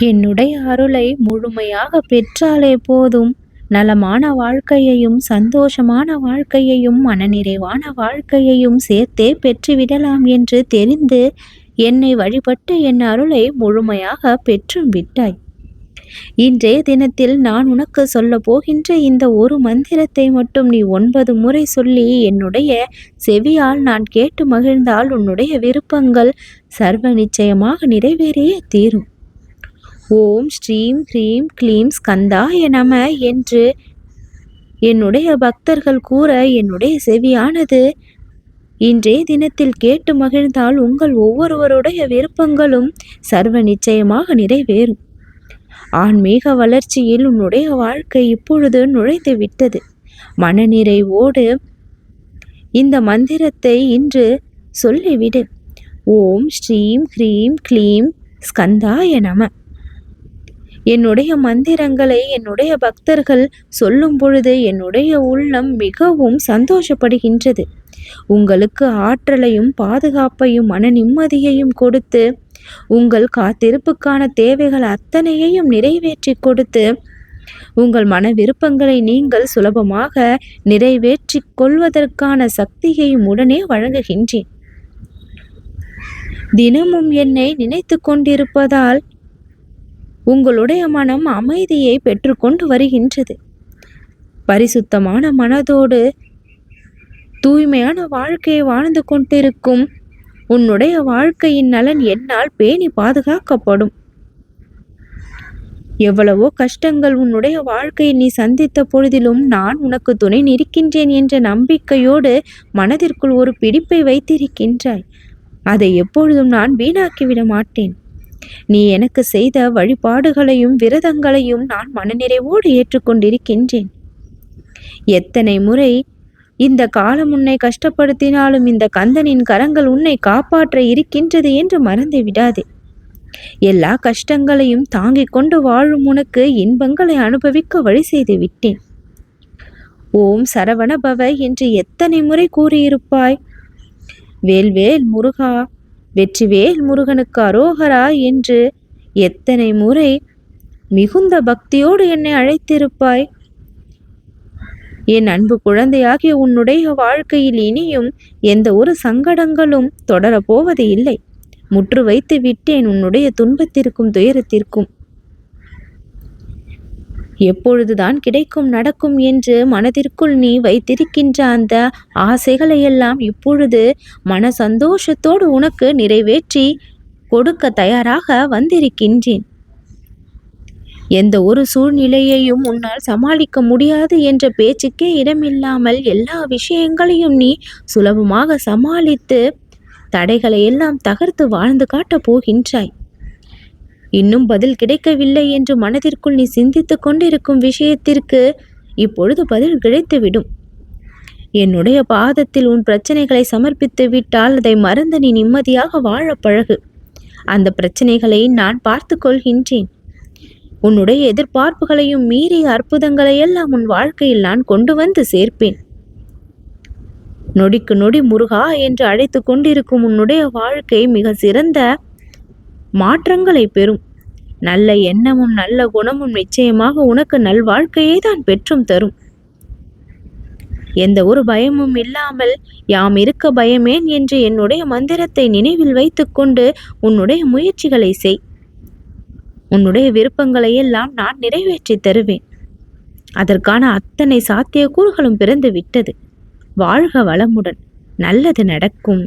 என்னுடைய அருளை முழுமையாக பெற்றாலே போதும். நலமான வாழ்க்கையையும் சந்தோஷமான வாழ்க்கையையும் மனநிறைவான வாழ்க்கையையும் சேர்த்தே பெற்றுவிடலாம் என்று தெரிந்து என்னை வழிபட்டு என் அருளை முழுமையாக பெற்றும் விட்டாய். இன்றைய தினத்தில் நான் உனக்கு சொல்ல போகின்ற இந்த ஒரு மந்திரத்தை மட்டும் நீ ஒன்பது முறை சொல்லி என்னுடைய செவியால் நான் கேட்டு மகிழ்ந்தால் உன்னுடைய விருப்பங்கள் சர்வ நிச்சயமாக நிறைவேறியே தீரும். ஓம் ஸ்ரீம் ஹ்ரீம் க்ளீம் ஸ்கந்தாய நம என்று என்னுடைய பக்தர்கள் கூற என்னுடைய செவியானது. இன்றைய தினத்தில் கேட்டு மகிழ்ந்தால் உங்கள் ஒவ்வொருவருடைய விருப்பங்களும் சர்வ நிச்சயமாக நிறைவேறும். ஆன்மீக வளர்ச்சியில் உன்னுடைய வாழ்க்கை இப்பொழுது நுழைந்து விட்டது. மனநிறைவோடு இந்த மந்திரத்தை இன்று சொல்லிவிடு. ஓம் ஸ்ரீம் ஹ்ரீம் க்ளீம் ஸ்கந்தாய நம. என்னுடைய மந்திரங்களை என்னுடைய பக்தர்கள் சொல்லும் பொழுது என்னுடைய உள்ளம் மிகவும் சந்தோஷப்படுகின்றது. உங்களுக்கு ஆற்றலையும் பாதுகாப்பையும் மன நிம்மதியையும் கொடுத்து உங்கள் காத்திருப்புக்கான தேவைகள் அத்தனையையும் நிறைவேற்றி கொடுத்து உங்கள் மன விருப்பங்களை நீங்கள் சுலபமாக நிறைவேற்றி கொள்வதற்கான சக்தியையும் உடனே வழங்குகின்றேன். தினமும் என்னை நினைத்து கொண்டிருப்பதால் உங்களுடைய மனம் அமைதியை பெற்றுக்கொண்டு வருகின்றது. பரிசுத்தமான மனதோடு தூய்மையான வாழ்க்கையை வாழ்ந்து கொண்டிருக்கும் உன்னுடைய வாழ்க்கையின் நலன் என்னால் பேணி பாதுகாக்கப்படும். எவ்வளவோ கஷ்டங்கள் உன்னுடைய வாழ்க்கையை நீ சந்தித்த பொழுதிலும் நான் உனக்கு துணை நிற்கின்றேன் என்ற நம்பிக்கையோடு மனதிற்குள் ஒரு பிடிப்பை வைத்திருக்கின்றாய். அதை எப்பொழுதும் நான் வீணாக்கிவிட மாட்டேன். நீ எனக்கு செய்த வழிபாடுகளையும் விரதங்களையும் நான் மனநிறைவோடு ஏற்றுக்கொண்டிருக்கின்றேன். எத்தனை முறை இந்த காலம் உன்னை கஷ்டப்படுத்தினாலும் இந்த கந்தனின் கரங்கள் உன்னை காப்பாற்ற இருக்கின்றது என்று மறந்து விடாதே. எல்லா கஷ்டங்களையும் தாங்கிக் கொண்டு வாழும் உனக்கு இன்பங்களை அனுபவிக்க வழி செய்து விட்டேன். ஓம் சரவண பவ என்று எத்தனை முறை கூறியிருப்பாய்? வேல்வேல் முருகா வெற்றிவேல் முருகனுக்கு அரோகரா என்று எத்தனை முறை மிகுந்த பக்தியோடு என்னை அழைத்திருப்பாய். என் அன்பு குழந்தையாகிய உன்னுடைய வாழ்க்கையில் இனியும் எந்த ஒரு சங்கடங்களும் தொடரப்போவது இல்லை முற்று வைத்து விட்டேன் உன்னுடைய துன்பத்திற்கும் துயரத்திற்கும். எப்பொழுதுதான் கிடைக்கும் நடக்கும் என்று மனதிற்குள் நீ வைத்திருக்கின்ற அந்த ஆசைகளையெல்லாம் இப்பொழுது மன சந்தோஷத்தோடு உனக்கு நிறைவேற்றி கொடுக்க தயாராக வந்திருக்கின்றேன். எந்த ஒரு சூழ்நிலையையும் உன்னால் சமாளிக்க முடியாது என்ற பேச்சுக்கே இடமில்லாமல் எல்லா விஷயங்களையும் நீ சுலபமாக சமாளித்து தடைகளை எல்லாம் தகர்த்து வாழ்ந்து காட்டப் போகின்றாய். இன்னும் பதில் கிடைக்கவில்லை என்று மனதிற்குள் நீ சிந்தித்து கொண்டிருக்கும் விஷயத்திற்கு இப்பொழுது பதில் கிடைத்துவிடும். என்னுடைய பாதத்தில் உன் பிரச்சனைகளை சமர்ப்பித்து விட்டால் அதை மறந்து நீ நிம்மதியாக வாழ பழகு. அந்த பிரச்சனைகளை நான் பார்த்து கொள்கின்றேன். உன்னுடைய எதிர்பார்ப்புகளையும் மீறிய அற்புதங்களை எல்லாம் உன் வாழ்க்கையில் நான் கொண்டு வந்து சேர்ப்பேன். நொடிக்கு நொடி முருகா என்று அழைத்து கொண்டிருக்கும் உன்னுடைய வாழ்க்கை மிக சிறந்த மாற்றங்களை பெறும். நல்ல எண்ணமும் நல்ல குணமும் நிச்சயமாக உனக்கு நல்வாழ்க்கையை தான் பெற்றும் தரும். எந்த ஒரு பயமும் இல்லாமல் யாம் இருக்க பயமேன் என்று என்னுடைய மந்திரத்தை நினைவில் வைத்துக்கொண்டு உன்னுடைய முயற்சிகளை செய். உன்னுடைய விருப்பங்களை எல்லாம் நான் நிறைவேற்றி தருவேன். அதற்கான அத்தனை சாத்தியக்கூறுகளும் பிறந்து விட்டது வாழ்க வளமுடன். நல்லது நடக்கும்.